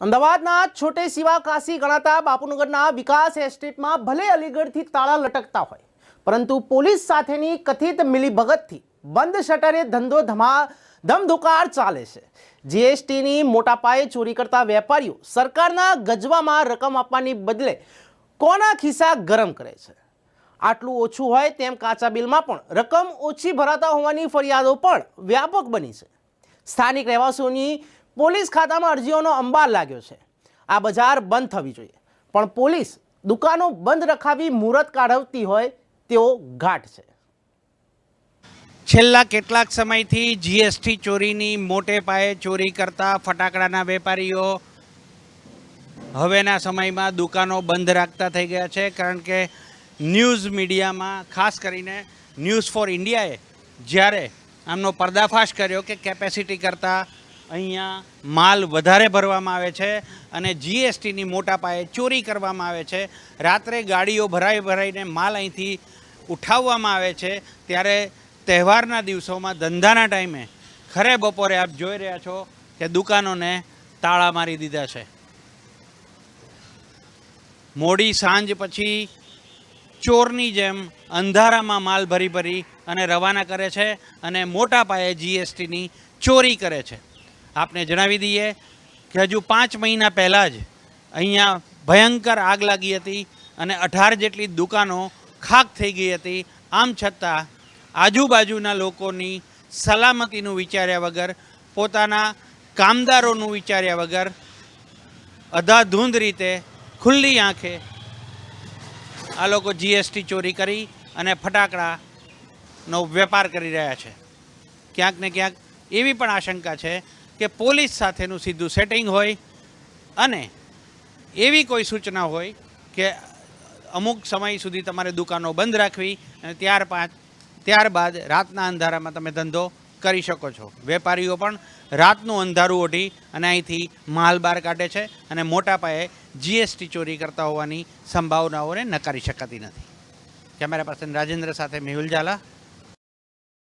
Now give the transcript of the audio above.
અમદાવાદના છોટે સિવા કાશી ગણાતા બાપુનગરના વિકાસ એસ્ટેટમાં ભલે અલીગઢથી તાળા લટકતા હોય, પરંતુ પોલીસ સાથેની કથિત મિલીભગતથી બંધ શટરે ધંધો ધમા ધમધુકાર ચાલે છે. જીએસટીની મોટા પાયે ચોરી કરતા વેપારીઓ સરકારના ગજવામાં રકમ આપવાની બદલે કોના ખિસ્સા ગરમ કરે છે? આટલું ઓછું હોય તેમ કાચા બિલમાં પણ રકમ ઓછી ભરાતા હોવાની ફરિયાદો પણ વ્યાપક બની છે. સ્થાનિક રહેવાસીઓની પોલીસ ખાતામાં અરજીઓનો અંબાર લાગ્યો છે. આ બજાર બંધ થવી જોઈએ. પણ પોલીસ દુકાનો બંધ રખાવી મુહૂર્ત કાઢવતી હોય તેવો ઘાટ છે. છેલ્લા કેટલાક સમયથી જીએસટી ચોરીની મોટે પાયે ચોરી કરતા ફટાકડાના વેપારીઓ હવેના સમયમાં દુકાનો બંધ રાખતા થઈ ગયા છે. કારણ કે ન્યૂઝ મીડિયામાં, ખાસ કરીને ન્યૂઝ ફોર ઇન્ડિયાએ જ્યારે આમનો પર્દાફાશ કર્યો કે કેપેસિટી કરતાં અહીંયા માલ વધારે ભરવામાં આવે છે અને જીએસટીની મોટા પાયે ચોરી કરવામાં આવે છે. રાત્રે ગાડીઓ ભરાઈ ભરાઈને માલ અહીંથી ઉઠાવવામાં આવે છે. ત્યારે તહેવારના દિવસોમાં ધંધાના ટાઈમે ખરે બપોરે આપ જોઈ રહ્યા છો કે દુકાનોને તાળા મારી દીધા છે. મોડી સાંજ પછી ચોરની જેમ અંધારામાં માલ ભરી ભરી અને રવાના કરે છે અને મોટા પાયે જીએસટીની ચોરી કરે છે. આપને જણાવી દઈએ કે હજુ પાંચ મહિના પહેલાં જ અહીંયા ભયંકર આગ લાગી હતી અને અઢાર જેટલી દુકાનો ખાક થઈ ગઈ હતી. આમ છતાં આજુબાજુના લોકોની સલામતીનું વિચાર્યા વગર, પોતાના કામદારોનું વિચાર્યા વગર અધાધૂંધ રીતે ખુલ્લી આંખે આ લોકો જીએસટી ચોરી કરી અને ફટાકડાનો વેપાર કરી રહ્યા છે. ક્યાંક ને ક્યાંક એવી પણ આશંકા છે કે પોલીસ સાથેનું સીધું સેટિંગ હોય અને એવી કોઈ સૂચના હોય કે અમુક સમય સુધી તમારે દુકાનો બંધ રાખવી અને ત્યાર પાંચ ત્યારબાદ રાતના અંધારામાં તમે ધંધો કરી શકો છો. વેપારીઓ પણ રાતનું અંધારું ઓઢી અને અહીંથી માલ બહાર કાઢે છે અને મોટા પાયે જીએસટી ચોરી કરતા હોવાની સંભાવનાઓને નકારી શકાતી નથી. કેમેરા પર્સન રાજેન્દ્ર સાથે મેહુલ ઝાલા.